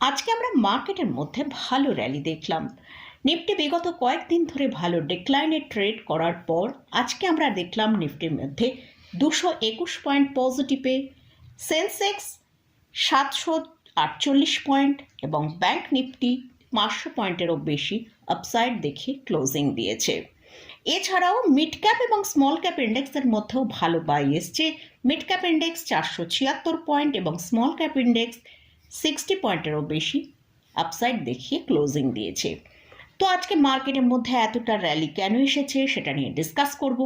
আজকে আমরা মার্কেটের মধ্যে ভালো র্যালি দেখলাম। নিফটি বিগত কয়েকদিন ধরে ভালো ডিক্লাইনে ট্রেড করার পর আজকে আমরা দেখলাম নিফটির মধ্যে দুশো একুশ পয়েন্ট পজিটিভে সেন্সেক্স সাতশো আটচল্লিশ পয়েন্ট এবং ব্যাংক নিফটি পাঁচশো পয়েন্টেরও বেশি আপসাইড দেখে ক্লোজিং দিয়েছে। এছাড়াও মিড ক্যাপ এবং স্মল ক্যাপ ইন্ডেক্সের মধ্যেও ভালো বাই এসছে। মিড ক্যাপ ইন্ডেক্স চারশো ছিয়াত্তর পয়েন্ট এবং স্মল ক্যাপ ইন্ডেক্স সিক্সটি পয়েন্টেরও বেশি আপসাইড দেখিয়ে ক্লোজিং দিয়েছে। তো আজকে মার্কেটের মধ্যে এতটা র্যালি কেন এসেছে সেটা নিয়ে ডিসকাস করব।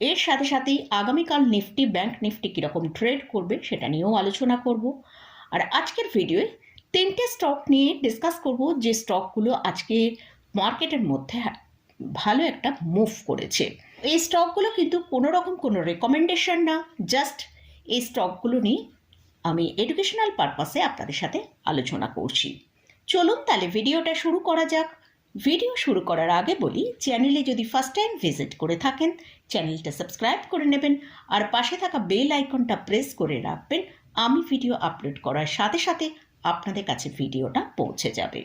এর সাথে সাথেই আগামীকাল নিফটি ব্যাংক নিফটি কীরকম ট্রেড করবে সেটা নিয়েও আলোচনা করব। আর আজকের ভিডিওয়ে তিনটে স্টক নিয়ে ডিসকাস করব যে স্টকগুলো আজকে মার্কেটের মধ্যে ভালো একটা মুভ করেছে। এই স্টকগুলো কিন্তু কোনো রকম কোনো রেকমেন্ডেশন না জাস্ট এই স্টকগুলো নিয়ে আমি এডুকেশনাল পারপাসে আপনাদের সাথে আলোচনা করছি। চলুন তাহলে ভিডিওটা শুরু করা যাক। ভিডিও শুরু করার আগে বলি চ্যানেলে যদি ফার্স্ট টাইম ভিজিট করে থাকেন চ্যানেলটা সাবস্ক্রাইব করে নেবেন আর পাশে থাকা বেল আইকনটা প্রেস করে রাখবেন। আমি ভিডিও আপলোড করার সাথে সাথে আপনাদের কাছে ভিডিওটা পৌঁছে যাবে।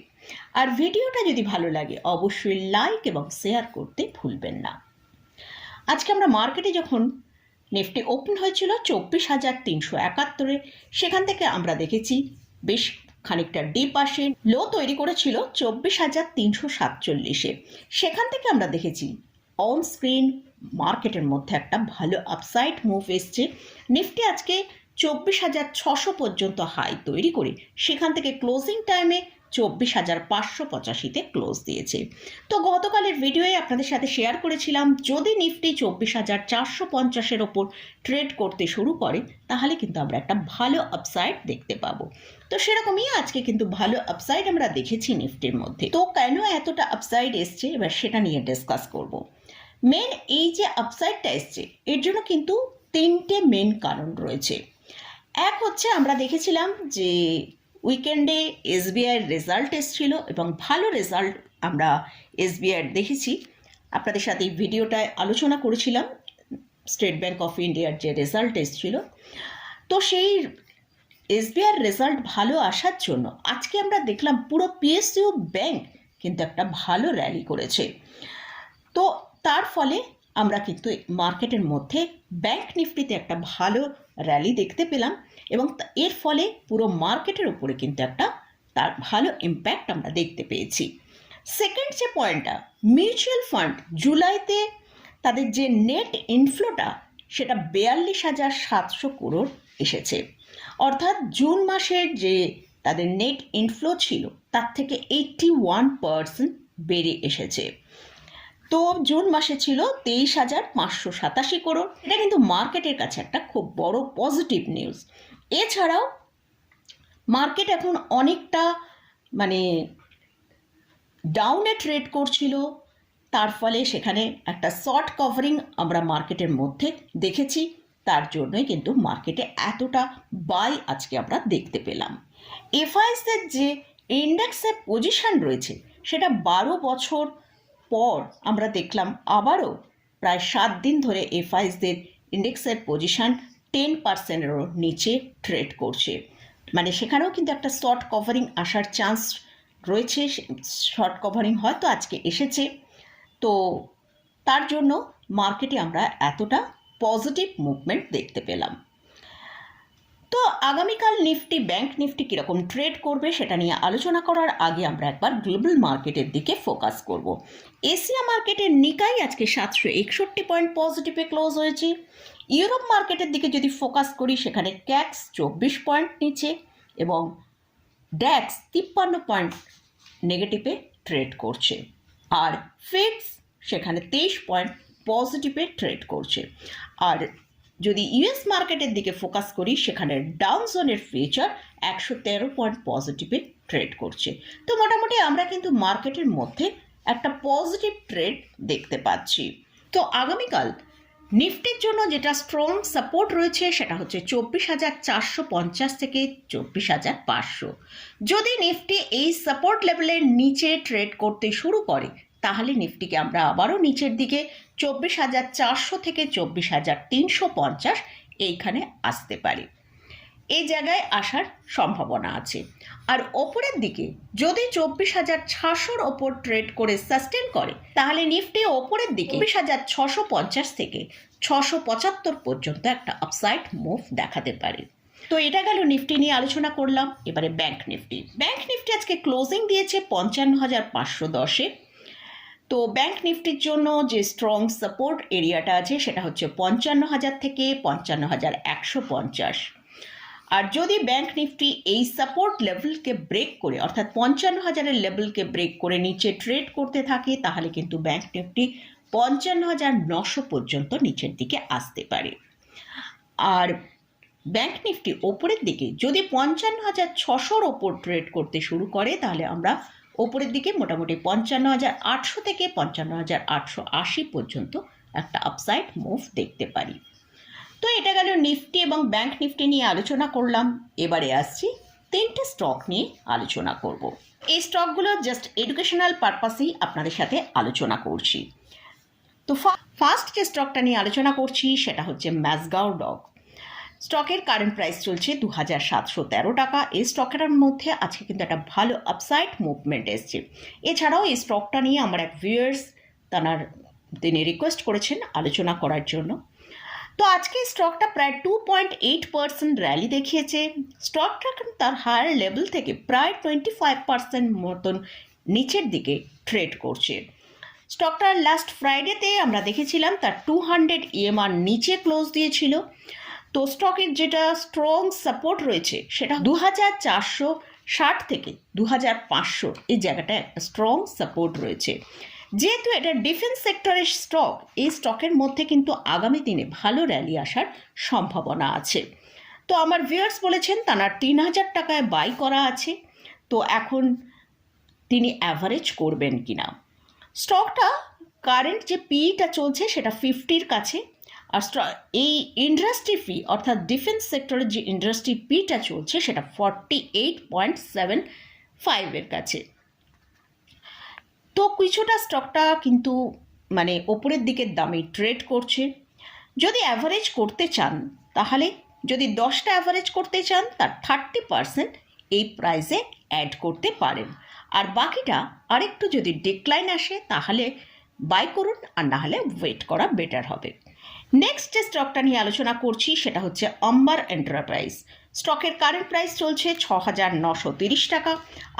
আর ভিডিওটা যদি ভালো লাগে, অবশ্যই লাইক এবং শেয়ার করতে ভুলবেন না। আজকে আমরা মার্কেটে যখন নিফটি ওপেন হয়েছিল চব্বিশ হাজার তিনশো একাত্তরে। সেখান থেকে আমরা দেখেছি বেশ খানিকটা ডিপ আসে। লো তৈরি করেছিল চব্বিশ হাজার তিনশো সাতচল্লিশে। সেখান থেকে আমরা দেখেছি অন স্ক্রিন মার্কেটের মধ্যে একটা ভালো আপসাইড মুভ এসছে। নিফটি আজকে চব্বিশ হাজার ছশো পর্যন্ত হাই তৈরি করে। সেখান থেকে ক্লোজিং টাইমে চব্বিশ হাজার পাঁচশো পঁচাশিতে ক্লোজ দিয়েছে। তো গতকালের ভিডিওয়ে আপনাদের সাথে শেয়ার করেছিলাম, যদি নিফটি চব্বিশ হাজার চারশো পঞ্চাশের ওপর ট্রেড করতে শুরু করে, তাহলে কিন্তু আমরা একটা ভালো আপসাইড দেখতে পাবো। তো সেরকমই আজকে কিন্তু ভালো আপসাইড আমরা দেখেছি নিফটির মধ্যে। তো কেন এতটা আপসাইড এসছে? এবার সেটা নিয়ে ডিসকাস করব। মেন এই যে আপসাইডটা এসছে, এর জন্য কিন্তু তিনটে মেন কারণ রয়েছে। এক হচ্ছে আমরা দেখেছিলাম যে উইকেন্ডে এসবিআইয়ের রেজাল্ট এসেছিল এবং ভালো রেজাল্ট আমরা এসবিআইয়ের দেখেছি। আপনাদের সাথে এই ভিডিওটায় আলোচনা করেছিলাম। স্টেট ব্যাঙ্ক অফ ইন্ডিয়ার যে রেজাল্ট এসেছিল। তো সেই এসবিআইয়ের রেজাল্ট ভালো আসার জন্য আজকে আমরা দেখলাম পুরো পিএসইউ ব্যাংক কিন্তু একটা ভালো র্যালি করেছে। তো তার ফলে আমরা কিন্তু মার্কেটের মধ্যে ব্যাংক নিফটিতে একটা ভালো র্যালি দেখতে পেলাম। এবং এর ফলে পুরো মার্কেটের উপরে কিন্তু একটা তার ভালো ইম্প্যাক্ট আমরা দেখতে পেয়েছি। সেকেন্ড যে পয়েন্টটা মিউচুয়াল ফান্ড জুলাইতে তাদের যে নেট ইনফ্লোটা সেটা বিয়াল্লিশ হাজার সাতশো করোড় এসেছে। অর্থাৎ জুন মাসের যে তাদের নেট ইনফ্লো ছিল, তার থেকে এইটটি ওয়ান পার্সেন্ট বেড়ে এসেছে। তো জুন মাসে ছিল তেইশ হাজার পাঁচশো সাতাশি করোড়। এটা কিন্তু মার্কেটের কাছে একটা খুব বড় পজিটিভ নিউজ এছাড়াও মার্কেট এখন অনেকটা মানে ডাউনে ট্রেড করছিল। তার ফলে সেখানে একটা শর্ট কভারিং আমরা মার্কেটের মধ্যে দেখেছি। তার জন্যই কিন্তু মার্কেটে এতটা বাই আজকে আমরা দেখতে পেলাম। এফআইএসের যে ইন্ডেক্সের পজিশন রয়েছে, সেটা বারো বছর পর আমরা দেখলাম আবারও প্রায় সাত দিন ধরে এফআইএসদের ইন্ডেক্সের পজিশন টেন পার্সেন্টেরও নিচে ট্রেড করছে। মানে সেখানেও কিন্তু একটা শর্ট কভারিং আসার চান্স রয়েছে, শর্ট কভারিং হয়তো আজকে এসেছে। তো তার জন্য মার্কেটে আমরা এতটা পজিটিভ মুভমেন্ট দেখতে পেলাম। তো আগামীকাল নিফটি ব্যাংক নিফটি কীরকম ট্রেড করবে সেটা নিয়ে আলোচনা করার আগে আমরা একবার গ্লোবাল মার্কেটের দিকে ফোকাস করব। এশিয়া মার্কেটের নিকাই আজকে সাতশো একষট্টি পয়েন্ট পজিটিভে ক্লোজ হয়েছে। ইউরোপ মার্কেটের দিকে যদি ফোকাস করি সেখানে ক্যাক্স চব্বিশ পয়েন্ট নিচে এবং ড্যাক্স তিপ্পান্ন পয়েন্ট নেগেটিভে ট্রেড করছে। আর ফিক্স সেখানে তেইশ পয়েন্ট পজিটিভে ট্রেড করছে। আর যদি ইউএস মার্কেটের দিকে ফোকাস করি, সেখানে ডাউন জোনের ফিউচার একশো তেরো পয়েন্ট পজিটিভে ট্রেড করছে। তো মোটামুটি আমরা কিন্তু মার্কেটের মধ্যে একটা পজিটিভ ট্রেড দেখতে পাচ্ছি। তো আগামীকাল নিফটির জন্য যেটা স্ট্রং সাপোর্ট রয়েছে, সেটা হচ্ছে চব্বিশ হাজার চারশো পঞ্চাশ থেকে চব্বিশ হাজার পাঁচশো। যদি নিফটি এই সাপোর্ট লেভেলের নিচে ট্রেড করতে শুরু করে তাহলে নিফটিকে আমরা আবারও নিচের দিকে চব্বিশ হাজার চারশো থেকে চব্বিশ হাজার তিনশো পঞ্চাশ এইখানে আসতে পারি। এই জায়গায় আসার সম্ভাবনা আছে। আর ওপরের দিকে যদি চব্বিশ হাজার ছশোর ওপর ট্রেড করে সাস্টেন করে, তাহলে নিফটি ওপরের দিকে চব্বিশ হাজার ছশো পঞ্চাশ থেকে ছশো পঁচাত্তর পর্যন্ত একটা আপসাইড মুভ দেখাতে পারে। তো এটা গেল নিফটি নিয়ে আলোচনা করলাম। এবারে ব্যাংক নিফটি। ব্যাংক নিফটি আজকে ক্লোজিং দিয়েছে পঞ্চান্ন হাজার পাঁচশো দশে। তো ব্যাংক নিফটির জন্য যে স্ট্রং সাপোর্ট এরিয়াটা আছে, সেটা হচ্ছে পঞ্চান্ন হাজার থেকে পঞ্চান্ন হাজার একশো পঞ্চাশ। আর যদি ব্যাংক নিফটি এই সাপোর্ট লেভেলকে ব্রেক করে, অর্থাৎ পঞ্চান্ন হাজারের লেভেলকে ব্রেক করে নিচে ট্রেড করতে থাকে, তাহলে কিন্তু ব্যাংক নিফটি পঞ্চান্ন হাজার নশো পর্যন্ত নিচের দিকে আসতে পারে। আর ব্যাংক নিফটি ওপরের দিকে যদি পঞ্চান্ন হাজার ছশোর ওপর ট্রেড করতে শুরু করে, তাহলে আমরা ওপরের দিকে মোটামুটি পঞ্চান্ন হাজার আটশো থেকে পঞ্চান্ন হাজার আটশো আশি পর্যন্ত একটা আপসাইড মুভ দেখতে পারি। তো এটা গেল নিফটি এবং ব্যাংক নিফটি নিয়ে আলোচনা করলাম। এবারে আসছি তিনটে স্টক নিয়ে আলোচনা করব। এই স্টকগুলো জাস্ট এডুকেশনাল পারপাসেই আপনাদের সাথে আলোচনা করছি। তো ফার্স্ট যে স্টকটা নিয়ে আলোচনা করছি সেটা হচ্ছে ম্যাসগাও ডগ স্টকের কারেন্ট প্রাইস চলছে দু হাজার সাতশো তেরো টাকা। এই স্টকের মধ্যে আজকে কিন্তু একটা ভালো আপসাইড মুভমেন্ট এসছে। এছাড়াও এই স্টকটা নিয়ে আমার এক ভিউয়ার্স তার তিনি রিকোয়েস্ট করেছেন আলোচনা করার জন্য। তো আজকে স্টকটা প্রায় two point eight percent rally দেখিয়েছে। স্টকটা এখন তার হায়ার লেভেল থেকে প্রায় টোয়েন্টি ফাইভ পার্সেন্ট মতন নিচের দিকে ট্রেড করছে। স্টকটার লাস্ট ফ্রাইডেতে আমরা দেখেছিলাম তার টু হান্ড্রেড ইএমআর নিচে ক্লোজ দিয়েছিল। তো স্টকের যেটা স্ট্রং সাপোর্ট রয়েছে, সেটা দু হাজার চারশো ষাট থেকে দু হাজার পাঁচশো এই জায়গাটায় একটা স্ট্রং সাপোর্ট রয়েছে। যেহেতু এটা ডিফেন্স সেক্টরের স্টক এই স্টকের মধ্যে কিন্তু আগামী দিনে ভালো র্যালি আসার সম্ভাবনা আছে। তো আমার ভিউয়ার্স বলেছেন, তার তিন হাজার টাকায় বাই করা আছে, তো এখন তিনি অ্যাভারেজ করবেন কিনা? স্টকটা কারেন্ট যে পিটা চলছে, সেটা ফিফটির কাছে আর এই ইন্ডাস্ট্রি ফি অর্থাৎ ডিফেন্স সেক্টরের যে ইন্ডাস্ট্রি পিটা চলছে, সেটা ফর্টি এইট পয়েন্ট সেভেন ফাইভের কাছে। তো কিছুটা স্টকটা কিন্তু মানে ওপরের দিকের দামে ট্রেড করছে। যদি অ্যাভারেজ করতে চান, তাহলে যদি দশটা অ্যাভারেজ করতে চান, তার থার্টি পারসেন্ট এই প্রাইসে অ্যাড করতে পারেন। আর বাকিটা আরেকটু যদি ডিক্লাইন আসে, তাহলে বাই করুন, আর না হলে ওয়েট করা বেটার হবে। নেক্সট যে স্টকটা নিয়ে আলোচনা করছি সেটা হচ্ছে আম্বার এন্টারপ্রাইজ স্টকের কারেন্ট প্রাইস চলছে ছ হাজার নশো তিরিশ টাকা।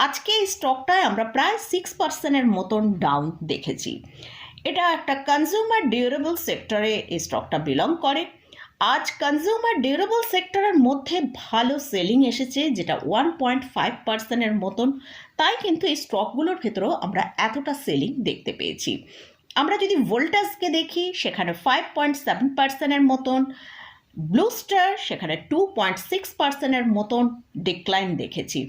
আজকে এই স্টকটায় আমরা প্রায় সিক্স পার্সেন্টের মতন ডাউন দেখেছি। এটা একটা কনজিউমার ডিউরেবল সেক্টরে এই স্টকটা বিলং করে। আজ কনজিউমার ডিউরেবল সেক্টরের মধ্যে ভালো সেলিং এসেছে, যেটা ওয়ান পয়েন্ট ফাইভ পার্সেন্টের মতন। তাই কিন্তু এই স্টকগুলোর ভেতরেও আমরা এতটা সেলিং দেখতে পেয়েছি। আমরা যদি ভোল্টাসকে দেখি, সেখানে ফাইভ পয়েন্ট সেভেন পার্সেন্টের মতন। ব্লুস্টার সেখানে টু পয়েন্ট সিক্স পার্সেন্টের মতন ডিক্লাইন দেখেছি।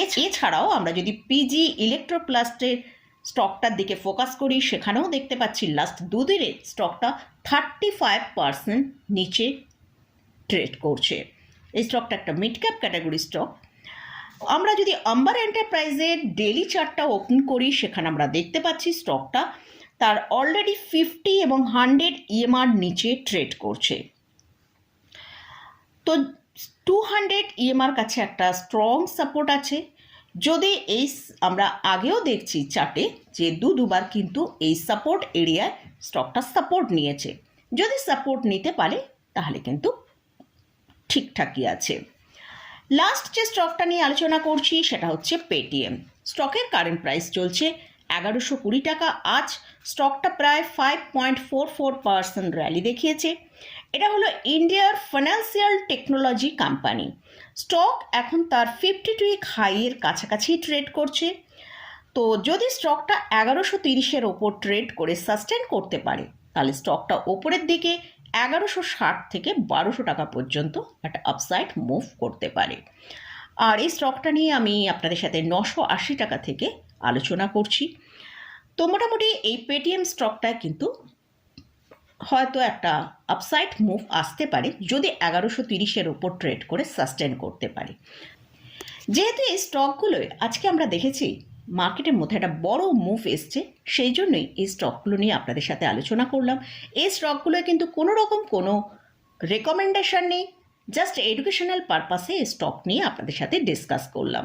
এছাড়াও আমরা যদি পিজি ইলেকট্রোপ্লাস্টের স্টকটার দিকে ফোকাস করি, সেখানেও দেখতে পাচ্ছি লাস্ট দুদিনে স্টকটা থার্টি ফাইভ পার্সেন্ট নিচে ট্রেড করছে। এই স্টকটা একটা মিড ক্যাপ ক্যাটাগরি স্টক আমরা যদি আম্বার এন্টারপ্রাইজের ডেলি চার্টটা ওপেন করি, সেখানে আমরা দেখতে পাচ্ছি স্টকটা তার অলরেডি ফিফটি এবং হান্ড্রেড ইএমআর নিচে ট্রেড করছে। তো টু হান্ড্রেড ইএমআর কাছে একটা স্ট্রং সাপোর্ট আছে। যদি এই আমরা আগেও দেখছি চার্টে যে দু দুবার কিন্তু এই সাপোর্ট এরিয়ায় স্টকটা সাপোর্ট নিয়েছে। যদি সাপোর্ট নিতে পারে, তাহলে কিন্তু ঠিকঠাকই আছে। লাস্ট যে স্টকটা নিয়ে আলোচনা করছি, সেটা হচ্ছে পেটিএম স্টকের কারেন্ট প্রাইস চলছে এগারোশো কুড়ি টাকা। আজ স্টকটা প্রায় five point four four percent rally দেখিয়েছে। এটা হলো ইন্ডিয়ার ফাইন্যান্সিয়াল টেকনোলজি কোম্পানি স্টক এখন তার ফিফটি টু উইক হাইয়ের কাছাকাছি ট্রেড করছে। তো যদি স্টকটা এগারোশো তিরিশের ওপর ট্রেড করে সাস্টেন করতে পারে, তাহলে স্টকটা ওপরের দিকে এগারোশো ষাট থেকে বারোশো টাকা পর্যন্ত একটা আপসাইড মুভ করতে পারে। আর এই স্টকটা নিয়ে আমি আপনাদের সাথে নশো আশি টাকা থেকে আলোচনা করছি। তো মোটামুটি এই পেটিএম স্টকটা কিন্তু হয়তো একটা আপসাইড মুভ আসতে পারে যদি এগারোশো তিরিশের ওপর ট্রেড করে সাস্টেন করতে পারে। যেহেতু এই স্টকগুলোয় আজকে আমরা দেখেছি মার্কেটের মধ্যে একটা বড় মুভ এসছে, সেই জন্যই এই স্টকগুলো নিয়ে আপনাদের সাথে আলোচনা করলাম। এই স্টকগুলোয় কিন্তু কোনো রকম কোনো রেকমেন্ডেশন নেই জাস্ট এডুকেশনাল পারপাসে এই স্টক নিয়ে আপনাদের সাথে ডিসকাস করলাম।